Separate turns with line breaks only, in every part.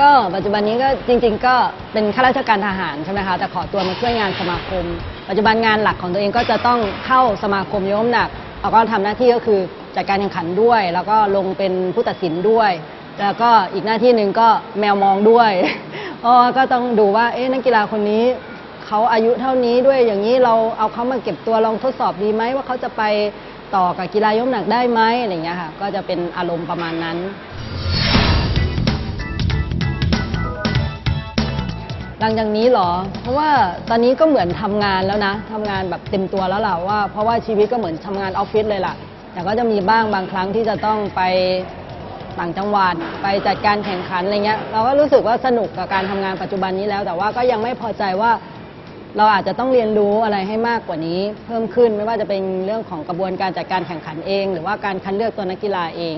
ก็ปัจจุบันนี้ก็จริง ๆ ก็เป็นข้าราชการทหารใช่ไหมคะแต่ขอตัวมาช่วยงานสมาคม ปัจจุบันงานหลักของตัวเองก็จะต้องเข้าสมาคมยกน้ำหนักแล้วก็ทำหน้าที่ก็คือจัดการแข่งขันด้วย แล้วก็ลงเป็นผู้ตัดสินด้วย แล้วก็อีกหน้าที่หนึ่งก็แมวมองด้วย เพราะว่าก็ต้องดูว่าเอ๊ะนักกีฬาคนนี้ เขาอายุเท่านี้ด้วยอย่างนี้เราเอาเขามาเก็บตัวลองทดสอบดีไหมว่าเขาจะไปต่อกับกีฬายกน้ำหนักได้ไหมอะไรอย่างเงี้ยค่ะก็จะเป็นอารมณ์ประมาณนั้น หลังจากนี้เหรอ เพราะว่าตอนนี้ก็เหมือนทำงานแล้วนะทำงานแบบเต็มตัวแล้วล่ะว่า เพราะว่าชีวิตก็เหมือนทำงานออฟฟิศเลยล่ะ แต่ก็จะมีบ้างบางครั้งที่จะต้องไปต่างจังหวัดไปจัดการแข่งขันอะไรเงี้ย เราก็รู้สึกว่าสนุกกับการทำงานปัจจุบันนี้แล้ว แต่ว่าก็ยังไม่พอใจว่า เราอาจจะต้องเรียนรู้อะไรให้มากกว่านี้ เพิ่มขึ้นไม่ว่าจะเป็นเรื่องของกระบวนการจัดการแข่งขันเอง หรือว่าการคัดเลือกตัวนักกีฬาเอง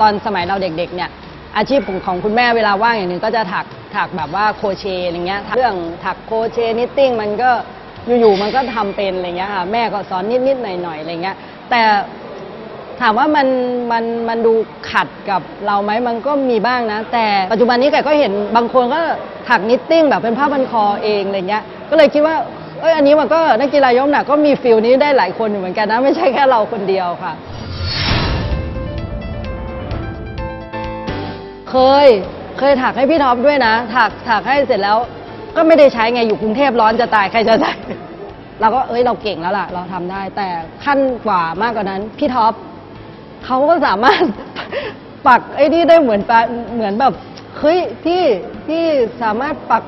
ตอนสมัยเราเด็กๆเนี่ย อาชีพของของคุณแม่เวลาว่างอย่างหนึ่งก็จะถักถักแบบว่าโคเชอะไรเงี้ยเรื่องถักโคเชนิตติ้งมันก็อยู่ๆมันก็ทำเป็นอะไรเงี้ยค่ะแม่ก็สอนนิดๆหน่อยๆอะไรเงี้ยแต่ถามว่ามันมันมันดูขัดกับเราไหมมันก็มีบ้างนะ แต่ปัจจุบันนี้แกก็เห็นบางคนก็ถักนิตติ้งแบบเป็นผ้าพันคอเองอะไรเงี้ยก็เลยคิดว่าเอ้ยอันนี้มันก็นักกีฬายกน้ำหนักก็มีฟิลนี้ได้หลายคนอยู่เหมือนกันนะไม่ใช่แค่เราคนเดียวค่ะ เคย เคยถักให้พี่ท็อปด้วยนะ ถักถักให้เสร็จแล้ว ก็ไม่ได้ใช้ไงอยู่กรุงเทพร้อนจะตายใครจะใช้เราก็เอ้ยเราเก่งแล้วล่ะ เราทำได้ แต่ขั้นกว่ามากกว่านั้น พี่ท็อปเขาก็สามารถปักไอ้นี่ได้เหมือนปเหมือนแบบเฮ้ยพี่พี่สามารถปัก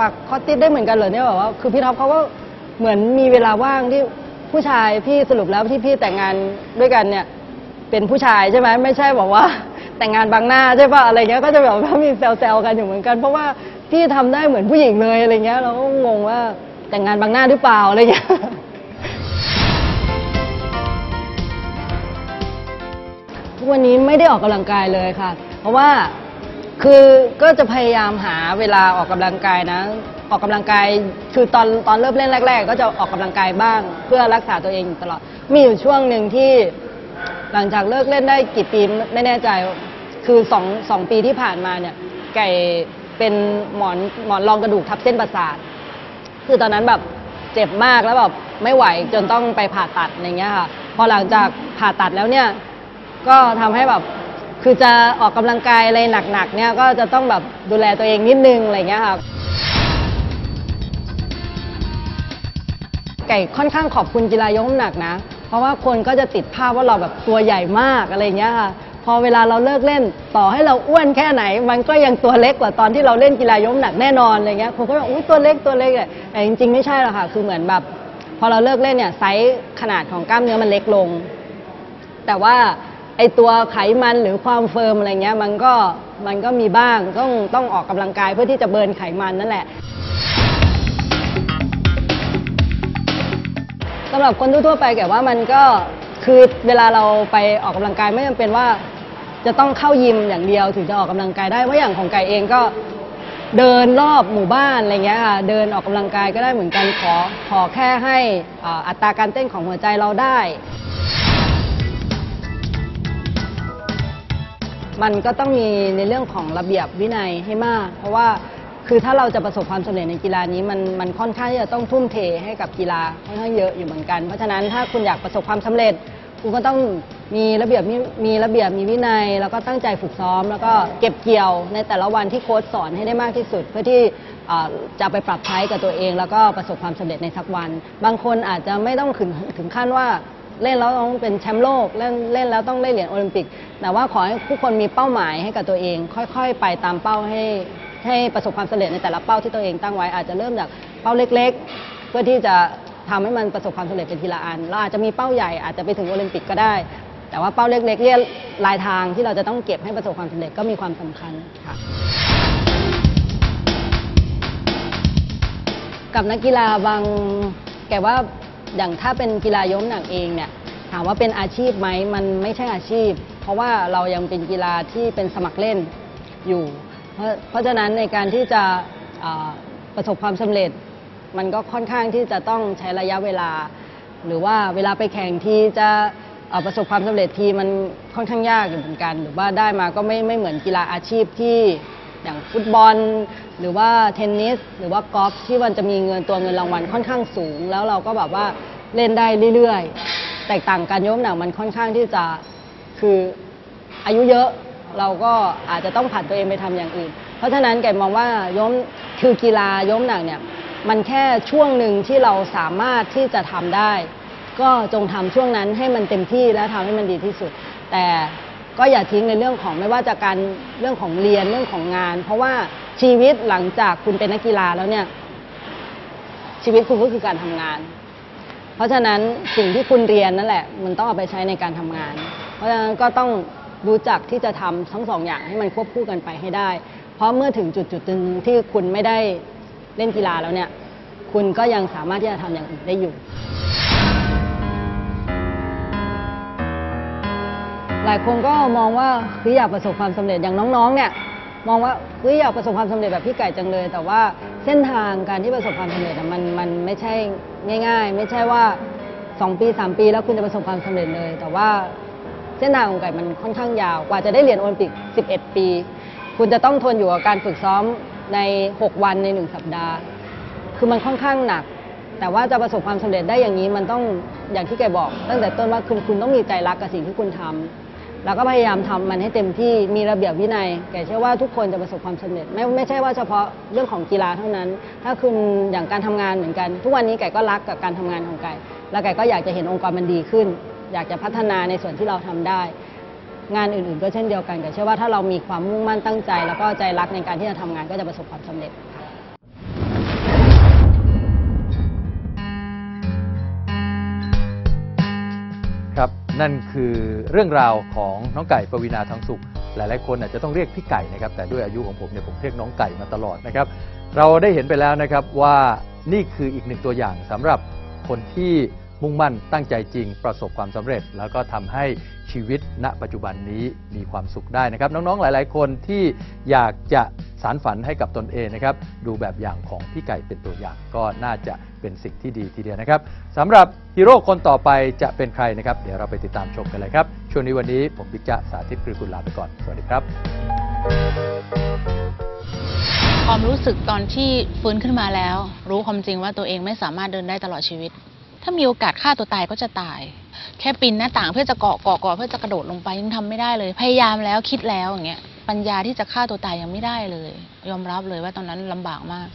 ปักคอตติสได้เหมือนกันเหรอเนี่ยแบบว่าคือพี่ท็อปเขาก็เหมือนมีเวลาว่างที่ผู้ชายพี่สรุปแล้วที่พี่แต่งงานด้วยกันเนี่ย เป็นผู้ชายใช่ไหมไม่ใช่บอกว่า แต่งงานบางหน้าใช่ป่ะอะไรเงี้ยก็จะแบบว่ามีแซวๆกันอยู่เหมือนกัน เพราะว่าพี่ทำได้เหมือนผู้หญิงเลยอะไรเงี้ยเราก็งงว่าแต่งงานบางหน้าหรือเปล่าอะไรเงี้ย ทุกวันนี้ไม่ได้ออกกำลังกายเลยค่ะ เพราะว่าคือก็จะพยายามหาเวลาออกกำลังกายนะ ออกกำลังกายคือตอนตอนเริ่มเล่นแรก ๆ ก็จะออกกำลังกายบ้าง เพื่อรักษาตัวเองอยู่ตลอด มีอยู่ช่วงหนึ่งที่หลังจากเลิกเล่นได้กี่ปีไม่แน่ใจ คือสองสองปีที่ผ่านมาเนี่ย ไก่เป็นหมอนหมอนรองกระดูกทับเส้นประสาท คือตอนนั้นแบบเจ็บมากแล้วแบบไม่ไหวจนต้องไปผ่าตัดอะไรเงี้ยค่ะ พอหลังจากผ่าตัดแล้วเนี่ย ก็ทำให้แบบคือจะออกกำลังกายอะไรหนักๆเนี่ยก็จะต้องแบบดูแลตัวเองนิดนึงอะไรเงี้ยค่ะไก่ค่อนข้างขอบคุณกีฬายกน้ำหนักนะ เพราะว่าคนก็จะติดภาพว่าเราแบบตัวใหญ่มากอะไรเงี้ยค่ะ อเวลาเราเลิกเล่น ต่อให้เราอ้วนแค่ไหน มันก็ยังตัวเล็กกว่าตอนที่เราเล่นกีฬายกน้ำหนักแน่นอนอะไรเงี้ยคนก็บอกอุ้ยตัวเล็กตัวเล็กอะแต่จริง ๆ ไม่ใช่หรอกค่ะ คือเหมือนแบบ พอเราเลิกเล่นเนี่ยไซส์ขนาดของกล้ามเนื้อมันเล็กลง แต่ว่าไอตัวไขมันหรือความเฟิร์มอะไรเงี้ยมันก็มันก็มีบ้างต้องต้องออกกำลังกายเพื่อที่จะเบิร์นไขมันนั่นแหละสำหรับคนทั่วๆไปแกว่ามันก็คือเวลาเราไปออกกำลังกายไม่จำเป็นว่า จะต้องเข้ายิมอย่างเดียวถึงจะออกกำลังกายได้เพราะอย่างของไก่เองก็เดินรอบหมู่บ้านอะไรเงี้ยค่ะเดินออกกำลังกายก็ได้เหมือนกันขอขอแค่ให้อัตราการเต้นของหัวใจเราได้ มันก็ต้องมีในเรื่องของระเบียบวินัยให้มาก เพราะว่าคือถ้าเราจะประสบความสำเร็จในกีฬานี้มันมันค่อนข้างที่จะต้องทุ่มเทให้กับกีฬาค่อนข้างเยอะอยู่เหมือนกัน เพราะฉะนั้นถ้าคุณอยากประสบความสำเร็จ คุณก็ต้อง มีระเบียบมีมีระเบียบมีวินัย แล้วก็ตั้งใจฝึกซ้อม แล้วก็เก็บเกี่ยวในแต่ละวันที่โค้ชสอนให้ได้มากที่สุด เพื่อที่อ่าจะไปปรับใช้กับตัวเอง แล้วก็ประสบความสำเร็จในสักวัน บางคนอาจจะไม่ต้องถึงถึงขั้นว่าเล่นแล้วต้องเป็นแชมป์โลกเล่นเล่นแล้วต้องได้เหรียญโอลิมปิก แต่ว่าขอให้ผู้คนมีเป้าหมายให้กับตัวเอง ค่อยๆ ไปตามเป้าให้ให้ประสบความสำเร็จในแต่ละเป้าที่ตัวเองตั้งไว้อาจจะเริ่มจากเป้าเล็ก ๆ เพื่อที่จะ ทำให้มันประสบความสำเร็จเป็นทีละอัน เราอาจจะมีเป้าใหญ่อาจจะไปถึงโอลิมปิกก็ได้ แต่ว่าเป้าเล็กๆเนี่ยลายทางที่เราจะต้องเก็บให้ประสบความสำเร็จก็มีความสำคัญค่ะ กับนักกีฬาบางแกว่าอย่างถ้าเป็นกีฬายกน้ำหนักเองเนี่ยถามว่าเป็นอาชีพไหมมันไม่ใช่อาชีพ เพราะว่าเรายังเป็นกีฬาที่เป็นสมัครเล่นอยู่ เพราะเพราะฉะนั้นในการที่จะอ่าประสบความสำเร็จ มันก็ค่อนข้างที่จะต้องใช้ระยะเวลา หรือว่าเวลาไปแข่งทีจะ เอ่อประสบความสำเร็จทีมันค่อนข้างยากอยู่เหมือนกัน หรือว่าได้มาก็ไม่ไม่เหมือนกีฬาอาชีพที่อย่างฟุตบอล หรือว่าเทนนิส หรือว่ากอล์ฟที่มันจะมีเงินตัวเงินรางวัลค่อนข้างสูง แล้วเราก็แบบว่าเล่นได้เรื่อยๆ แตกต่างกันยกน้ำหนักมันค่อนข้างที่จะคืออายุเยอะเราก็อาจจะต้องผันตัวเองไปทำอย่างอื่น เพราะฉะนั้นไก่มองว่าย้มคือกีฬาย้มหนักเนี่ยมันแค่ช่วงหนึ่งที่เราสามารถที่จะทำได้ ก็จงทำช่วงนั้นให้มันเต็มที่และทำให้มันดีที่สุด แต่ก็อย่าทิ้งในเรื่องของไม่ว่าจะการเรื่องของเรียนเรื่องของงาน เพราะว่าชีวิตหลังจากคุณเป็นนักกีฬาแล้วเนี่ย ชีวิตคุณก็คือการทำงาน เพราะฉะนั้นสิ่งที่คุณเรียนนั่นแหละ มันต้องเอาไปใช้ในการทำงาน เพราะฉะนั้นก็ต้องรู้จักที่จะทำทั้งสองอย่างให้มันควบคู่กันไปให้ได้ เพราะเมื่อถึงจุดจุดหนึ่งที่คุณไม่ได้เล่นกีฬาแล้วเนี่ย คุณก็ยังสามารถที่จะทำอย่างอื่นได้อยู่ หลายคนก็มองว่าเฮ้ยอยากประสบความสำเร็จอย่างน้องๆ เนี่ยมองว่าเฮ้ยอยากประสบความสำเร็จแบบพี่ไก่จังเลย แต่ว่าเส้นทางการที่ประสบความสำเร็จมันมันไม่ใช่ง่าย ๆ ไม่ใช่ว่า 2 ปี 3 ปี แล้วคุณจะประสบความสำเร็จเลย แต่ว่าเส้นทางของไก่มันค่อนข้างยาวกว่าจะได้เหรียญโอลิมปิก 11 ปี คุณจะต้องทนอยู่กับการฝึกซ้อมใน 6 วันใน 1 สัปดาห์ คือมันค่อนข้างหนัก แต่ว่าจะประสบความสำเร็จได้อย่างนี้มันต้องอย่างที่แกบอก ตั้งแต่ต้นว่าคุณคุณต้องมีใจรักกับสิ่งที่คุณทำ แล้วก็พยายามทำมันให้เต็มที่มีระเบียบวินัย แกเชื่อว่าทุกคนจะประสบความสำเร็จไม่ไม่ใช่ว่าเฉพาะเรื่องของกีฬาเท่านั้น ถ้าคุณอย่างการทำงานเหมือนกัน ทุกวันนี้แกก็รักกับการทำงานของแกแล้วแกก็อยากจะเห็นองค์กรมันดีขึ้น อยากจะพัฒนาในส่วนที่เราทำได้ งานอื่นๆ ก็เช่นเดียวกันแกเชื่อว่าถ้าเรามีความมุ่งมั่นตั้งใจ แล้วก็ใจรักในการที่จะทำงานก็จะประสบความสำเร็จ
นั่นคือเรื่องราวของน้องไก่ปวีนาทองสุข หลายๆคนอาจจะต้องเรียกพี่ไก่นะครับ แต่ด้วยอายุของผมเนี่ยผมเรียกน้องไก่มาตลอดนะครับ เราได้เห็นไปแล้วนะครับว่านี่คืออีกหนึ่งตัวอย่างสำหรับคนที่มุ่งมั่นตั้งใจจริงประสบความสำเร็จ แล้วก็ทำให้ชีวิตณปัจจุบันนี้มีความสุขได้นะครับ น้องๆหลาย ๆ คนที่อยากจะ สารฝันให้กับตนเองนะครับ ดูแบบอย่างของพี่ไก่เป็นตัวอย่างก็น่าจะเป็นสิ่งที่ดีทีเดียวนะครับสำหรับฮีโร่คนต่อไปจะเป็นใครนะครับ เดี๋ยวเราไปติดตามชมกันเลยครับ ช่วงนี้วันนี้ผมบิ๊กจ๊ะสาธิตกฤษกุลลาไปก่อน สวัสดีครับ
ความรู้สึกตอนที่ฟื้นขึ้นมาแล้ว รู้ความจริงว่าตัวเองไม่สามารถเดินได้ตลอดชีวิต ถ้ามีโอกาสฆ่าตัวตายก็จะตาย แค่ปีนหน้าต่างเพื่อจะเกาะเกาะเกาะเพื่อจะกระโดดลงไปยังทำไม่ได้เลย พยายามแล้วคิดแล้วอย่างเงี้ย ปัญญาที่จะฆ่าตัวตายยังไม่ได้เลยยอมรับเลยว่าตอนนั้นลำบากมาก